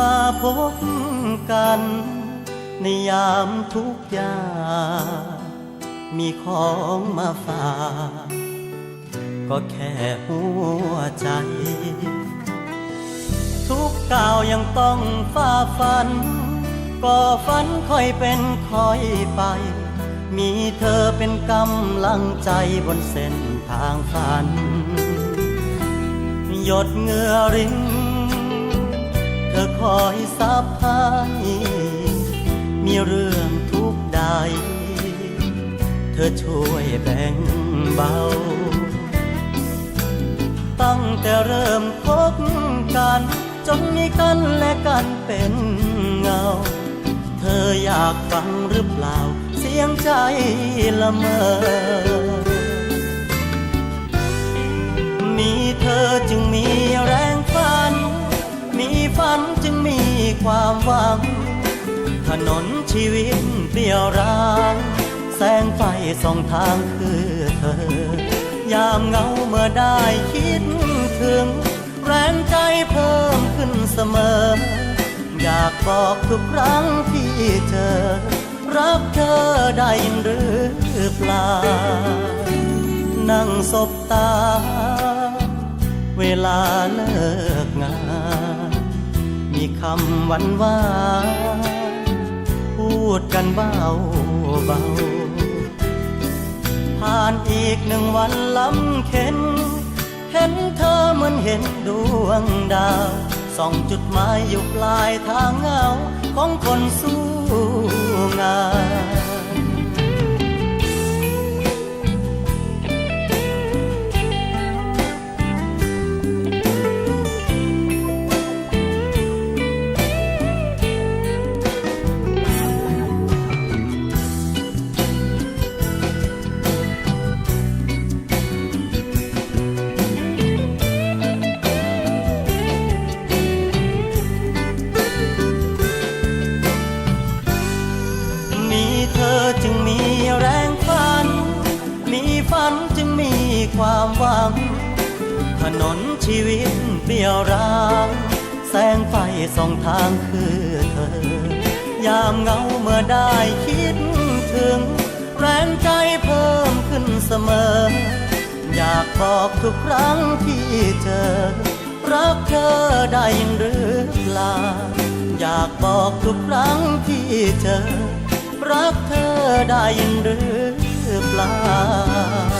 มาพบกัน ในยามทุกอย่างมีของมาฝากก็แค่หัวใจ ทุกก้าวยังต้องฝ่าฟัน ก็ฝันค่อยเป็นค่อยไป มีเธอเป็นกำลังใจบนเส้นทางฝัน หยดเงื่อริ้น อคอยซับให้มีเรื่องทุกใด เธอช่วยแบ่งเบา ตั้งแต่เริ่มคบกัน จนมีกันและกันเป็นเงา เธออยากฟังหรือเปล่า เสียงใจละเมอ ความหวัง ถนนชีวิตเปลี่ยวร้าง แสงไฟส่องทางคือเธอ ยามเงาเมื่อได้คิดถึง แรงใจเพิ่มขึ้นเสมอ อยากบอกทุกครั้งที่เจอ รักเธอได้ยินหรือเปล่า นั่งสบตา เวลาเลิกงาน มีคำหวันหวานพูดกันเบาเบา ผ่านอีกหนึ่งวันลำเข็น เห็นเธอเหมือนเห็นดวงดาวส่องจุดหมายอยู่ปลายทางเงา ของคนสู้งาน ความหวัง ถนนชีวิตเปี่ยวร้างแสงไฟส่องทางคือเธอ ยามเงาเมื่อได้คิดถึง แรงใจเพิ่มขึ้นเสมอ อยากบอกทุกครั้งที่เจอ รักเธอได้ยินหรือเปล่าอยากบอกทุกครั้งที่เจอ รักเธอได้ยินหรือเปล่า